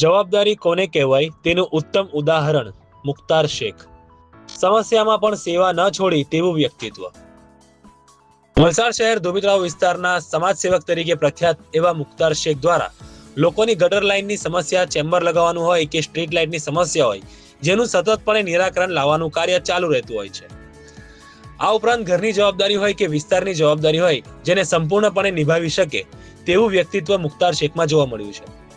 જવાબદારી કોને કહેવાય? તેનું ઉત્તમ ઉદાહરણ મુખ્તાર શેખ. સમસ્યામાં પણ સેવા ન છોડી તેવું વ્યક્તિત્વ. વલસાડ શહેર ધોબીતળાવ વિસ્તારના સમાજ સેવક તરીકે પ્રખ્યાત એવા મુખ્તાર શેખ દ્વારા લોકોની ગટર લાઇનની સમસ્યા, ચેમ્બર લગાવવાનું હોય કે સ્ટ્રીટ લાઇટની સમસ્યા હોય, જેનું સતતપણે નિરાકરણ લાવવાનું કાર્ય ચાલુ રહેતું હોય છે. આ ઉપરાંત ઘરની જવાબદારી હોય કે વિસ્તારની જવાબદારી હોય, જેને સંપૂર્ણપણે નિભાવી શકે, તેવું વ્યક્તિત્વ મુખ્તાર શેખમાં જોવા મળ્યું છે.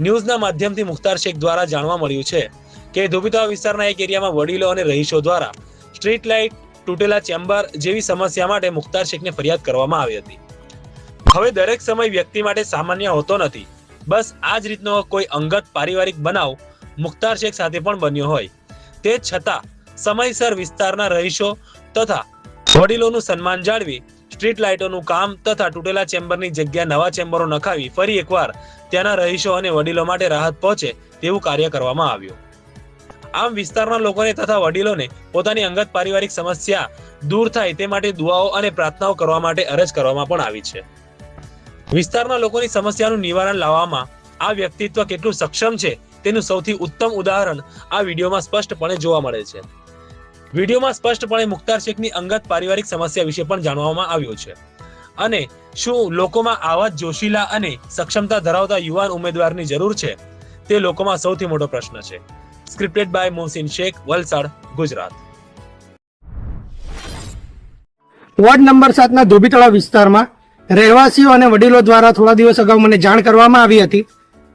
ન્યૂઝના માધ્યમથી મુખ્તાર શેખ દ્વારા જાણવા મળ્યું છે કે ધોબીતળાવ વિસ્તારના એક એરિયામાં વડીલો અને રહીશો દ્વારા સ્ટ્રીટ લાઇટ તૂટેલા ચેમ્બર જેવી સમસ્યા માટે મુખ્તાર શેખને ફરિયાદ કરવામાં આવી હતી. હવે દરેક સમય વ્યક્તિ માટે સામાન્ય હોતો નથી. બસ આ જ રીતનો કોઈ અંગત પારિવારિક બનાવ મુખ્તાર શેખ સાથે પણ બન્યો હોય. તે છતાં સમયસર વિસ્તારના રહીશો તથા વડીલોનું સન્માન જાળવી સ્ટ્રીટ લાઇટોનું કામ તથા તૂટેલા ચેમ્બરની જગ્યા નવા ચેમ્બરો નખાવી ફરી એકવાર ત્યાંના રહીશો અને વડીલો માટે રાહત પહોંચે તેવું કાર્ય કરવામાં આવ્યું. આમ વિસ્તારના લોકોને તથા વડીલોને પોતાની અંગત પારિવારિક સમસ્યા દૂર થાય તે માટે દુઆઓ અને પ્રાર્થનાઓ કરવા માટે અરજ કરવામાં પણ આવી છે. વિસ્તારના લોકોની સમસ્યાનું નિવારણ લાવવામાં આ વ્યક્તિત્વ કેટલું સક્ષમ છે તેનું સૌથી ઉત્તમ ઉદાહરણ આ વિડીયોમાં સ્પષ્ટપણે જોવા મળે છે. વિડીયોમાં સ્પષ્ટપણે મુખ્તાર શેખની અંગત પારિવારિક સમસ્યા વિશે પણ જાણવામાં આવ્યું છે. અને શું લોકોમાં આવા જોશીલા અને સક્ષમતા ધરાવતા યુવાન ઉમેદવારની જરૂર છે? તે લોકોમાં સૌથી મોટો પ્રશ્ન છે. Scripted by Mohsin Shaikh, Valsad, Gujarat. Ward number સાતના ધોબીતળા વિસ્તારમાં રહેવાસીઓ અને વડીલો દ્વારા થોડા દિવસ અગાઉ મને જાણ કરવામાં આવી હતી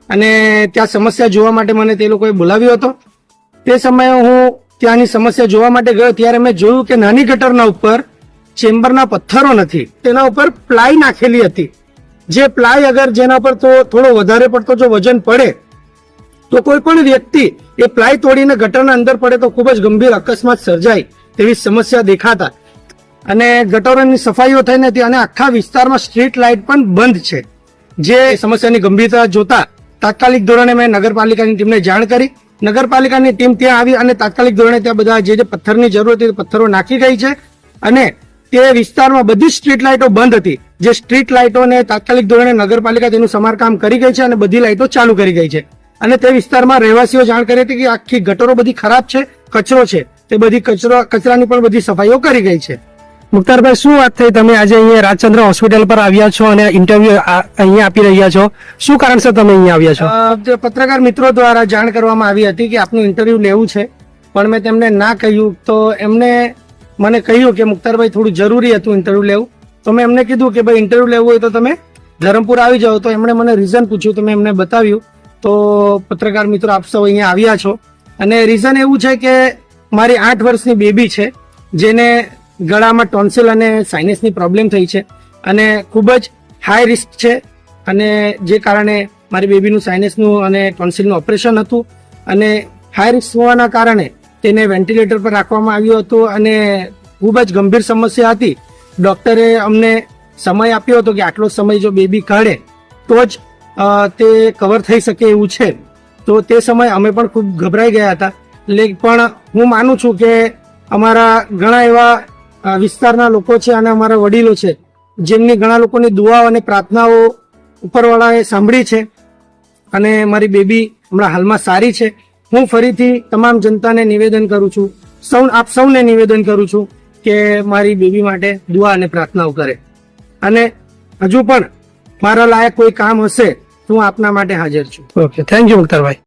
અને ત્યાં સમસ્યા જોવા માટે મને તે લોકોએ બોલાવ્યો હતો. તે સમયે હું ત્યાંની સમસ્યા જોવા માટે ગયો ત્યારે મેં જોયું કે નાની ગટરના ઉપર ચેમ્બરના પથ્થરો નથી. તેના ઉપર પ્લાય નાખેલી હતી. જે પ્લાય અગર જેના પર તો થોડો વધારે પડતો જો વજન પડે, તો કોઈ પણ વ્યક્તિ એ પ્લાય તોડીને ગટરના અંદર પડે તો ખૂબ જ ગંભીર અકસ્માત સર્જાય તેવી સમસ્યા દેખાતા. અને ગટરોની સફાઈઓ થઈ નથી અને આખા વિસ્તારમાં સ્ટ્રીટ લાઇટ પણ બંધ છે. જે સમસ્યાની ગંભીરતા જોતા તાત્કાલિક ધોરણે મેં નગરપાલિકાની ટીમને જાણ કરી. નગરપાલિકાની ટીમ ત્યાં આવી અને તાત્કાલિક ધોરણે ત્યાં બધા જે જે પથ્થરની જરૂર હતી પથ્થરો નાખી ગઈ છે અને તે વિસ્તારમાં બધી સ્ટ્રીટ લાઇટો બંધ હતી. જે સ્ટ્રીટ લાઇટોને તાત્કાલિક ધોરણે નગરપાલિકા તેનું સમારકામ કરી ગઈ છે અને બધી લાઇટો ચાલુ કરી ગઈ છે. અને તે વિસ્તારમાં રહેવાસીઓ જાણ કરી હતી કે આખી ગટરો બધી ખરાબ છે, કચરો છે. તે બધી કચરો, કચરાની પણ બધી સફાઈઓ કરી ગઈ છે. મુખ્તારભાઈ, શું વાત થઈ? તમે આજે અહીંયા રાજચંદ્ર હોસ્પિટલ પર આવ્યા છો અને ઇન્ટરવ્યુ અહીંયા આપી રહ્યા છો. શું કારણસર તમે અહીંયા આવ્યા છો? પત્રકાર મિત્રો દ્વારા જાણ કરવામાં આવી હતી કે આપનું ઇન્ટરવ્યુ લેવું છે, પણ મેં તેમને ના કહ્યું. તો એમને મને કહ્યું કે મુખ્તારભાઈ, થોડું જરૂરી હતું ઇન્ટરવ્યુ લેવું. તો મેં એમને કીધું કે ભાઈ ઇન્ટરવ્યુ લેવું હોય તો તમે ધરમપુર આવી જાઓ. તો એમણે મને રીઝન પૂછ્યું, તો મેં એમને બતાવ્યું. તો પત્રકાર મિત્રો, આપ સૌ અહીંયા આવ્યા છો. અને રીઝન એવું છે કે મારી આઠ વર્ષની બેબી છે, જેને ગળામાં ટોન્સિલ અને સાઇનસની પ્રોબ્લેમ થઈ છે. અને ખૂબ જ હાઈ રિસ્ક છે. અને જે કારણે મારી બેબીનું સાઇનસનું અને ટોન્સિલનું ઓપરેશન હતું. અને હાઈ રિસ્ક હોવાના કારણે તેને વેન્ટિલેટર પર રાખવામાં આવ્યું હતું અને ખૂબ જ ગંભીર સમસ્યા હતી. ડૉક્ટરે અમને સમય આપ્યો હતો કે આટલો સમય જો બેબી કાઢે, તો જ તે કવર થઈ શકે એવું છે. તો તે સમયે અમે પણ ખૂબ ગભરાઈ ગયા હતા. એટલે પણ હું માનું છું કે અમારા ઘણા એવા વિસ્તારના લોકો છે અને અમારા વડીલો છે, જેમની ઘણા લોકોની દુઆઓ અને પ્રાર્થનાઓ ઉપરવાળાએ સાંભળી છે અને મારી બેબી હમણાં હાલમાં સારી છે. હું ફરીથી તમામ જનતાને નિવેદન કરું છું, સૌ આપ સૌને નિવેદન કરું છું કે મારી બેબી માટે દુઆ અને પ્રાર્થનાઓ કરે. અને હજુ પણ મારા લાયક કોઈ કામ હશે તો હું આપના માટે હાજર છું. Okay thank you મુખ્તારભાઈ